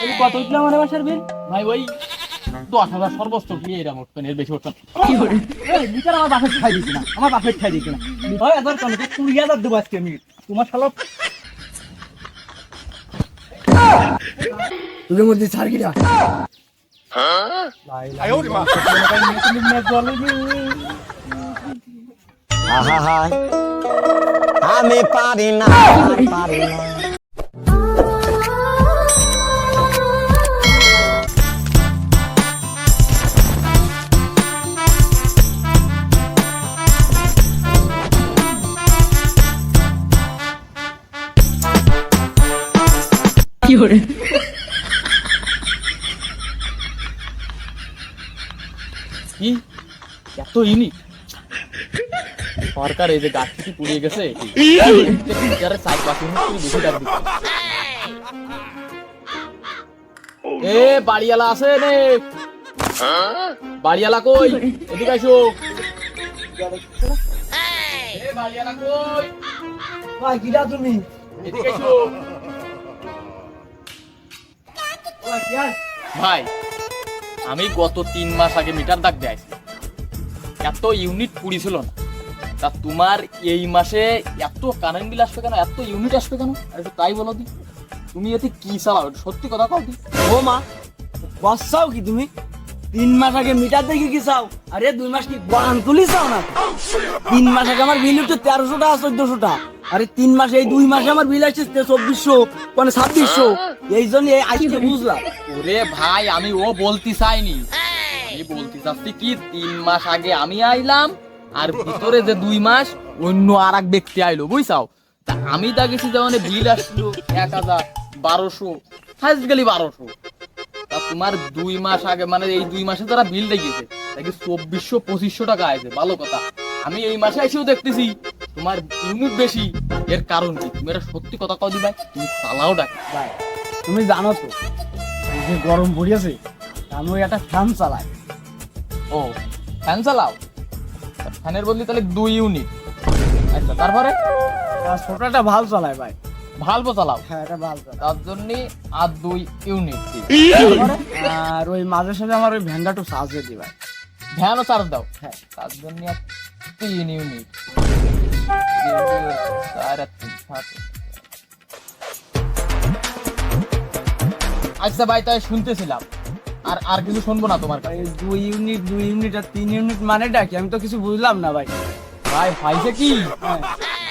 এই কত উঠল আমার বাসার বিল ভাই ওই দশ হাজার সর্বোচ্চ কি এরা এর বেশি আমার বাপের খাই দিছি না আমার বাপের খাই দিছি না ওই এবার কেন কুড়ি হাজার দেবো আজকে আমি তোমার শালা তোদের মধ্যে সার্কিটা আমি পারি না পারি না কি? এত ইউনিক সরকার এই যে গাছ থেকে পুড়িয়ে গেছে এ বাড়িওয়ালা আছে নে। বাড়িওয়ালা কই? এদিকে আসো। এ বাড়িওয়ালা কই? ভাই কিরা তুমি? এদিকে আসো? ভাই আমি গত তিন মাস আগে মিটার দাগ দেয় এত ইউনিট পুড়িছিল না। তা তোমার এই মাসে এত কারেন্ট বিল আসবে কেন? এত ইউনিট আসবে কেন? আর একটু তাই বলো দি। তুমি এতে কি চালাও? সত্যি কথা কও দি। ও মা বসাও কি তুমি? তিন মাস আগে মিটার দেখে কি চাও? আরে দুই মাস কি বান তুলি চাও না তিন মাস আগে আমার বিল উঠছে তেরোশো টাকা চোদ্দশো টাকা। আরে তিন মাস, এই দুই মাসে আমার বিল আসছে চব্বিশশো মানে ছাব্বিশশো। এই জন্য আজকে বুঝলাম। ওরে ভাই, আমি ও বলতে চাইনি। আমি বলতে চাচ্ছি কি, তিন মাস আগে আমি আইলাম, আর ভিতরে যে দুই মাস, অন্য আর এক ব্যক্তি আইলো, বুঝছাও? তা আমি তা গেছি যেমন বিল আসলো এক হাজার বারোশো হাইস্ট গেলি বারোশো। তা তোমার দুই মাস আগে মানে এই দুই মাসে তারা বিল দেখেছে তাকে চব্বিশশো, পঁচিশশো টাকা আছে ভালো কথা। আমি এই মাসে এসেও দেখতেছি। তোমার ইউনিট বেশি এর কারণ কি? তুমি এটা সত্যি কথা কও দি ভাই তুমি চালাও ডাকে। ভাই তুমি জানো তো এই যে গরম পড়িয়েছে আমি ওই একটা ফ্যান চালাই ও ফ্যান চালাও? ফ্যানের বদলে তাহলে দুই ইউনিট। আচ্ছা তারপরে? আর ছোট একটা ভালো চালাই ভাই। ভালভো চালাও? হ্যাঁ এটা ভালো চালাই তার জন্য আর দুই ইউনিট আর ওই মাঝে সাথে আমার ওই ভ্যানটা একটু সাহায্য দি ভাই। ভ্যানও চার্জ দাও? হ্যাঁ। তার জন্য আর তিন ইউনিট। আচ্ছা ভাই তাই শুনতেছিলাম। আর আর কিছু শুনব না তোমার কাছে? দুই ইউনিট দুই ইউনিট আর তিন ইউনিট মানেটা কি? আমি তো কিছু বুঝলাম না ভাই। ভাই পাইছে কি? হ্যাঁ।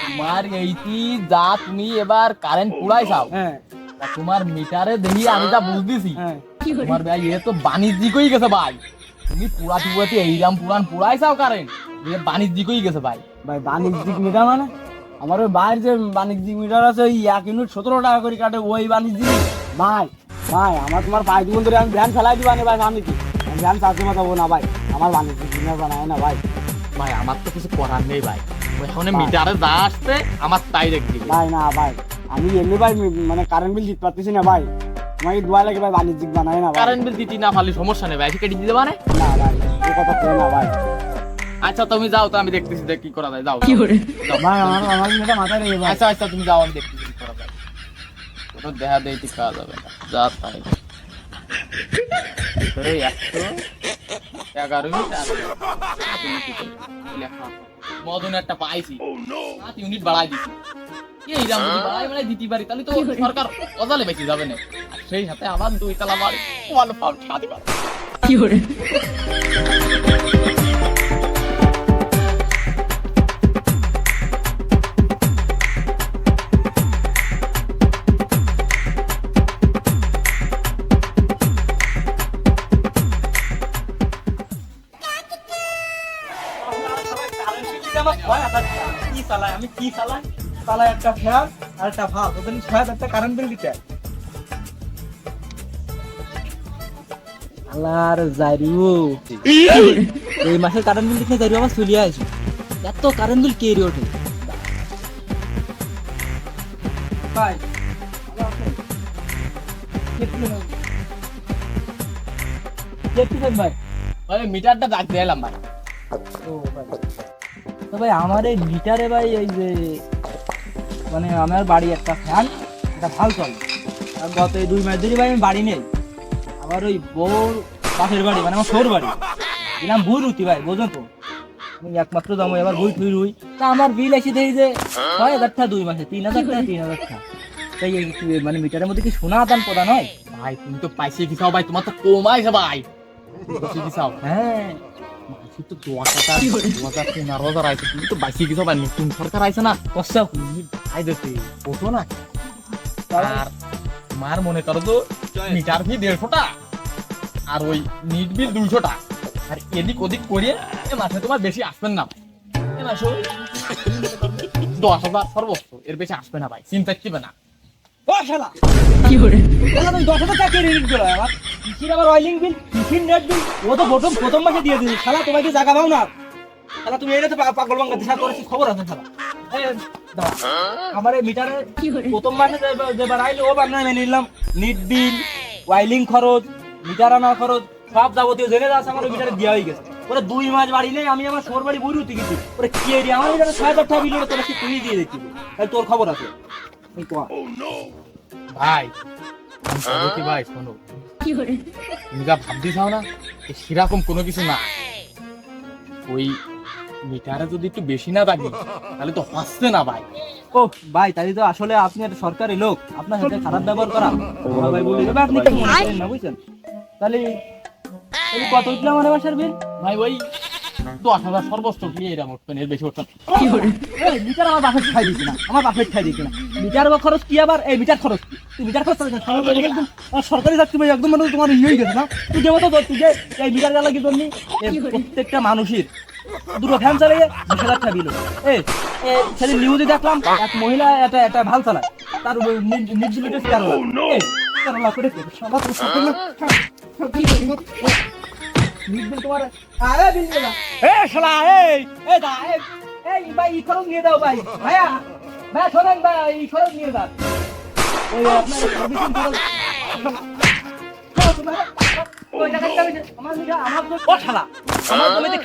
তোমার এইটি যা তুমি এবার কারেন্ট পুরাই চাও। হ্যাঁ। তোমার মিটারে দেখি আমি যা বুঝতেছি। হ্যাঁ। তোমার ভাই এ তো বাণিজ্যিক হয়ে গেছে ভাই। তুমি পুরাটি পুরাটি এইরাম পুরান পুরাই চাও কারেন্ট এ বাণিজ্যিক হয়ে গেছে ভাই। ভাই বাণিজ্যিক মিটার মানে? আমার ওই বাইরের যে বাণিজ্যিক মিটার আছে ওই এক ইউনিট সতেরো টাকা করে কাটে ওই বাণিজ্যিক। ভাই ভাই আমার তোমার পাঁচ দিন ধরে আমি ভ্যান ফেলাই দিবা না ভাই আমি কি? আমি ভ্যান চার্জে মাতাবো না ভাই। আমার বাণিজ্যিক মিটার বানায় না ভাই। ভাই আমার তো কিছু করার নেই ভাই। ওখানে মিটারে যা আসছে আমার তাই রেখে দিবে। ভাই না ভাই আমি এমনি ভাই মানে কারেন্ট বিল দিতে পারতেছি না ভাই। তোমাকে দোয়া লাগে ভাই বাণিজ্যিক বানায় না ভাই। কারেন্ট বিল দিতে না পারলে সমস্যা নেই ভাই কেটে দিতে পারে। না ভাই এই কথা না ভাই। আচ্ছা তুমি যাও তো আমি দেখতেছি দেখ কি করা যায় যাও। ভাই আমার আমার এটা মাথায় রেখে ভাই আচ্ছা আচ্ছা তুমি যাও আমি দেখতেছি কি করা যায়। দেখা দেই ঠিক কাজ হবে না। যা তাই। একশো এগারো সাত মদন একটা পাইছি। সাত ইউনিট বাড়াই দিছি। এই দাম বাড়াই মানে দিতে পারি তাহলে তো সরকার অজালে বেশি যাবে না। সেই সাথে আবার দুই তালা বাড়ি। ওয়ান পাউন্ড পারে কি চালাই আমি কি চালাই? চালাই একটা ফ্যান আর একটা ভাব ওদের ছয় টাকা কারেন্ট বিল দিতে আল্লাহর জারিও এই মাসে কারেন্ট বিল দিতে জারিও আমার চলিয়ে আছে এত কারেন্ট বিল কে ওঠে? ভাই ভাই। মিটারটা ডাক দিলাম ভাই। ও ভাই। তো ভাই আমার এই লিটারে ভাই এই যে মানে আমার বাড়ি একটা ফ্যান এটা ভালো চলে। আর গত এই দুই মাস ধরে ভাই আমি বাড়ি নেই। আমার ওই বউর পাশের বাড়ি মানে আমার সৌর বাড়ি। দিলাম ভুই রুতি ভাই বোঝো তো। আমি একমাত্র দাম এবার ভুই থুই রুই। তা আমার বিল এসে দেখি যে ছয় হাজার টাকা দুই মাসে তিন হাজার টাকা তিন হাজার টাকা। তাই কি- মানে মিটারের মধ্যে কি সোনা আদান প্রদান হয়? ভাই তুমি তো পাইছে কি ভাই? তোমার তো কমাইছে ভাই। হ্যাঁ। তো আইছে তুমি তো বাইশে কি চাও ভাই, নতুন সরকার আইছে না। না। আর তোমার মনে করো তো, মিটার ফি দেড়শোটা, আর ওই নিট বিল দুইশোটা। আর এদিক ওদিক করে এ মাসে তোমার বেশি আসবেন না। দশ হাজার সর্বোচ্চ, এর বেশি আসবে না ভাই, চিন্তা করবে না। ও শালা। শালা তুই দশ হাজার টাকা কে রিডিট আমার কিসির আবার অয়েলিং বিল কিসির নেট বিল ও তো প্রথম প্রথম মাসে দিয়ে দিবি শালা তোমাকে জায়গা পাও না? শালা তুমি এটা তো পাগল বাঙ্গা দিশা করেছি খবর আছে শালা? আমার এই মিটারে প্রথম মাসে যেবার আইলো ও বার মেনে নিলাম। নিট বিল ওয়াইলিং খরচ মিটার আনার খরচ সব যাবতীয় জেনে আছে আমার ওই মিটারে দেওয়া হয়ে গেছে। ওরা দুই মাস বাড়ি নেই আমি আমার সোর বাড়ি বই উঠে গেছি। ওরা কি এরিয়া আমার মিটারে ছয় হাজার টাকা বিল ওরা তোরা কি তুই দিয়ে দিচ্ছি তোর খবর আছে। আ। ভাই আমি বলছি ভাই শোনো। তুমি যা ভাবতে চাও না সেরকম কোনো কিছু না। ওই মিটারে যদি একটু বেশি না থাকে তাহলে তো হচ্ছে না ভাই। ও ভাই তাই তো আসলে আপনি একটা সরকারি লোক। আপনার সাথে খারাপ ব্যবহার করা। ভাই বলে দেবে আপনি কি মনে করেন না বুঝছেন? তাহলে তাহলে কত উঠল আমার বাসার বিল ভাই ওই দশ হাজার সর্বোচ্চ দিয়ে এরকম উঠবেন এর বেশি উঠবেন মিটার আমার বাপের খাই দিচ্ছে না আমার বাপের খাই দিচ্ছে না। মিটার খরচ কি আবার? এই মিটার খরচ। মিটার খরচ সরকারি একদম আর সরকারি চাকরি ভাই একদম মানে তোমার ইয়ে হয়ে গেছে না? তুই যে মতো তুই যে এই মিটার জ্বালা কি জন্য প্রত্যেকটা মানুষের। দুটো ফ্যান চালিয়ে বিশ হাজার টাকা এই সেদিন নিউজে দেখলাম এক মহিলা এটা এটা ভালো চালায়। তার নির্জলিত তেরো লাখ তেরো লাখ করে? সবার নির্জল তোমার আরে বিল দেবা এ শালা এই এই দা এই এই ভাই ই খরচ নিয়ে দাও ভাই। ভাইয়া ভাইয়া শোনেন ভাই এই খরচ নিয়ে দাও ওই আপনার সার্ভিসিং খরচ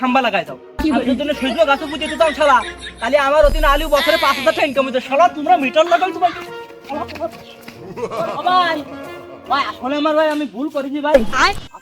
খাম্বা লাগাই দাও। পুঁতে দিতাম শালা। তাহলে আমার অতিন আলু বছরে পাঁচ হাজার টাকা ইনকাম হইতো। শালা তোমরা মিটার লাগাই তোমার ভাই। ভাই আসলে আমার ভাই আমি ভুল করেছি ভাই।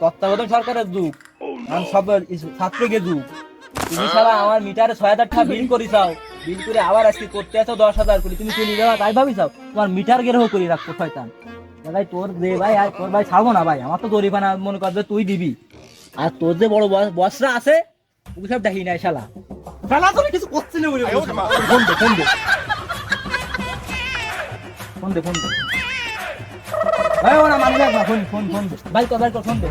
তত্ত্বাবধান সরকারের যুগ। এখন সব ছাত্রকে যুগ। তুমি ছাড়া আমার মিটারে ছয় হাজার টাকা বিল করি চাও। বিল করে আবার আজকে করতে আসো দশ হাজার করে। তুমি চলে যাওয়া তাই ভাবি চাও? তোমার মিটার গেরেও করে রাখতো শয়তান। ভাই, তোর দে ভাই, আর তোর ভাই ছাড়বো না ভাই। আমার তো গরিবানা মনে করবে তুই দিবি। আর তোর যে বড় বস- বসরা আছে ওগুলো সব দেখি নাই শালা। শালা তোর কিছু করছে ফোন দে ফোন দে। ফোন দে ফোন দে। ওরা মানুষ একবার ফোন ফোন ফোন। ভাই কর ফোন দে।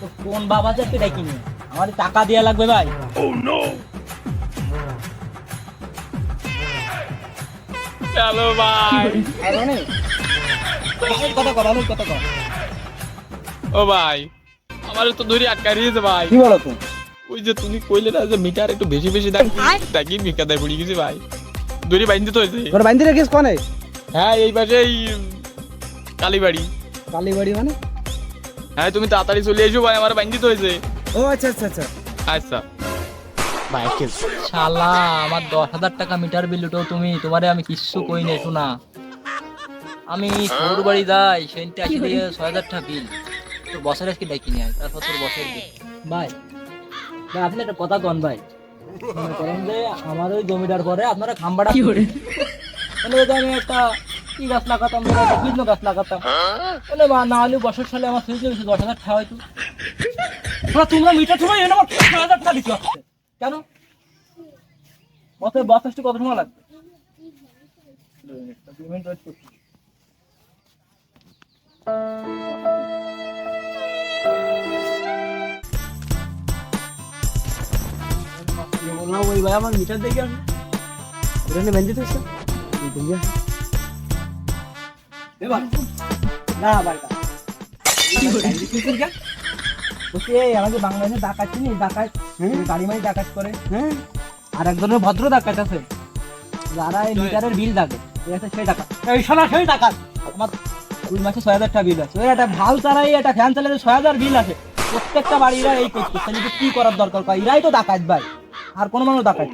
তো কোন বাবা যে তুই ডাকি নি আমার টাকা দেয়া লাগবে ভাই। হ্যালো ভাই। আর মানে ভাই, কথা কথা ও ভাই আমার তো ধরে আটকাই দিয়েছে ভাই। কি বলো ওই যে তুমি কইলে না যে মিটার একটু বেশি বেশি দেখি দেয় পড়ে গেছি ভাই। দড়ি বাইন্ধে তো হয়েছে। তোর বাইন্দে রেখিস কোনে? হ্যাঁ এই পাশে এই কালীবাড়ি। কালীবাড়ি মানে? হ্যাঁ তুমি তাড়াতাড়ি চলে এসো ভাই আমার হয়েছে। ও আচ্ছা আচ্ছা আচ্ছা। আচ্ছা। ভাই শালা আমার দশ হাজার টাকা মিটার বিল উঠো তুমি তোমারে আমি কিচ্ছু কই নাই শোনা। আমি সৌর বাড়ি যাই সেদিনটা আসি দিয়ে ছয় হাজার টাকা বিল। তোর বছরে আজকে ডাকি নিয়ে আয় তারপর তোর বছর বিল। ভাই ভাই আপনি একটা কথা কন ভাই। মনে করেন যে আমার ওই জমিটার পরে আপনারা খাম্বাটা মানে যদি আমি একটা কি গাছ লাগাতাম একটা গাছ লাগাতাম। বা না হলে বছর সালে আমার গেছে দশ হাজার হয়তো তোমরা মিটার সময় এনে আমার ছয় হাজার টাকা আসছে কেন? বছর বছরটি কত সময় লাগবে? ভাই আমার মিটার দেখে আসে ওখানে বেঞ্চে থাকছে দেখে আসে এবার। না ভাই বলছি এই আমাদের বাংলাদেশে ডাকাত চিনি? ডাকাত গাড়ি মারি ডাকাত করে। হ্যাঁ? আর এক ধরনের ভদ্র ডাকাত আছে। যারা এই মিটারের বিল ডাকে ঠিক সেই ডাকাত। এই শোনা সেই ডাকাত। আমার দুই মাসে ছয় হাজার টাকা বিল আছে। ওই একটা ভালো চালাই একটা ফ্যান চালাতে ছয় হাজার বিল আছে প্রত্যেকটা বাড়িরা এই করছে। কি করার দরকার? কয় এরাই তো ডাকাত ভাই। আর কোনো মানুষ ডাকাত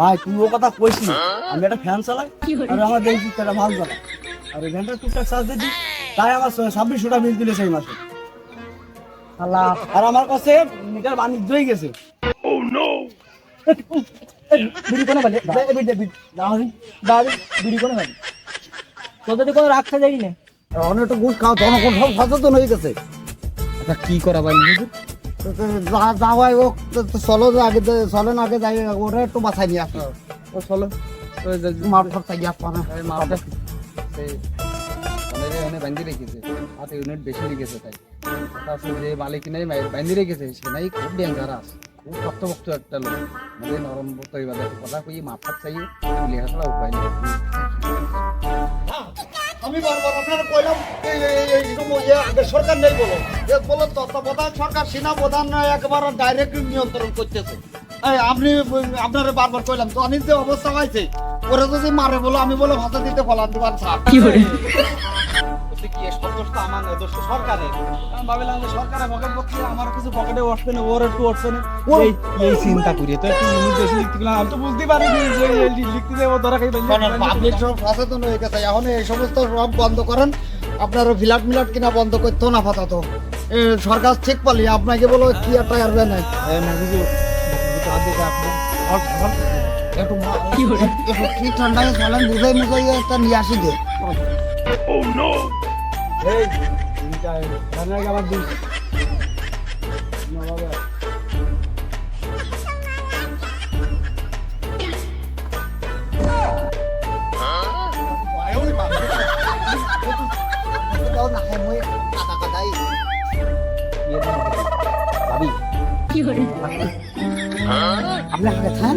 ভাই তুই ও কথা কইস না। আমি একটা ফ্যান চালাই আর আমার দেখছি একটা ভালো চালাই। আর এই ফ্যানটা টুকটাক চার্জ দিই। তাই আমার ছাব্বিশশো টাকা বিল দিলে সেই মাসে। আল্লাহ আর আমার কাছে মিটার বাণিজ্য হয়ে গেছে। বিড়ি কোনে বালি? নি। বিড়ি কোনে বালি? তোদের তো কোনো রাখতে যাই না। অনেক একটু ঘুষ খাও জনগণ সব সচেতন হয়ে গেছে। আচ্ছা কি করা ভাই তো? তো যা যা হয় ও তো তো চলো আগে চলেন আগে যাই ওরা একটু বাঁচাই নিয়ে আসো। ও চলো। মাঠ ফাট চাই আসব না বান্ধি রেখেছে। ইউনিট বেশি তাই। যে মালিক বান্ধি রেখেছে। সে নাই, খুব খুব একটা লোক। নরম কথা কই চাই উপায় নেই। আমি বারবার কইলাম আগে সরকার নেই বলো। বলো সরকার সেনা প্রধান একেবারে ডাইরেক্ট নিয়ন্ত্রণ করতেছে। আপনি, আপনারা বারবার কইলাম, তো অনেক যে অবস্থা হয়েছে। ওরা যদি মারে বলো আমি বলে ভাষা দিতে ফলান দিবার ছাড়। কি করি আপনারা ফিলাট মিলাট কিনা বন্ধ করতো না পাতাতো এ, সরকার ঠিক পালি আপনাকে বলো কি একটা আসবে না একটু মা- একটু কি ঠান্ডায় চলেন বুঝাই মুঝাই একটা নিয়ে আসি গে এই জানার আগে আবার দিস। আপনি খান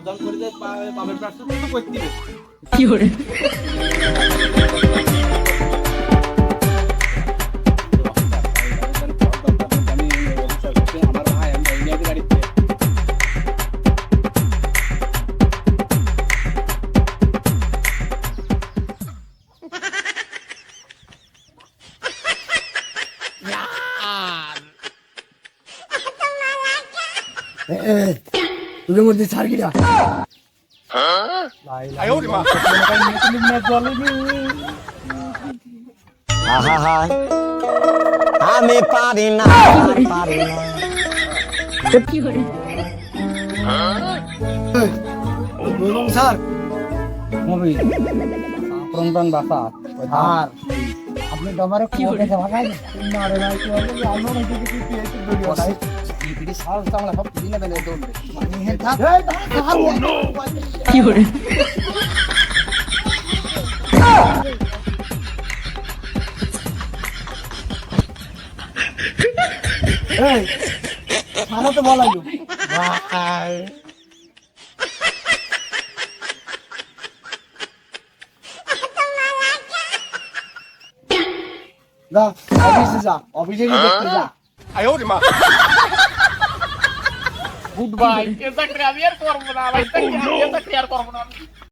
সাবধান করে দেয় পাবে প্রার্থনা তো করতে হবে। তোদের মধ্যে কিরা। আমি পারি না পারি না। বললাম স্যার মুভি প্রমদান বাসা আর আপনি তো আমার কি দেখে ভাগাই মারে ভাই কি হবে আমরা নাকি কিছু কি এই থানা তো বলাইলো। যা অফিসে যা অফিসে দেখতে যা। গুড বাই এটা আমি আর করব না ভাই এটা আমি আর করব না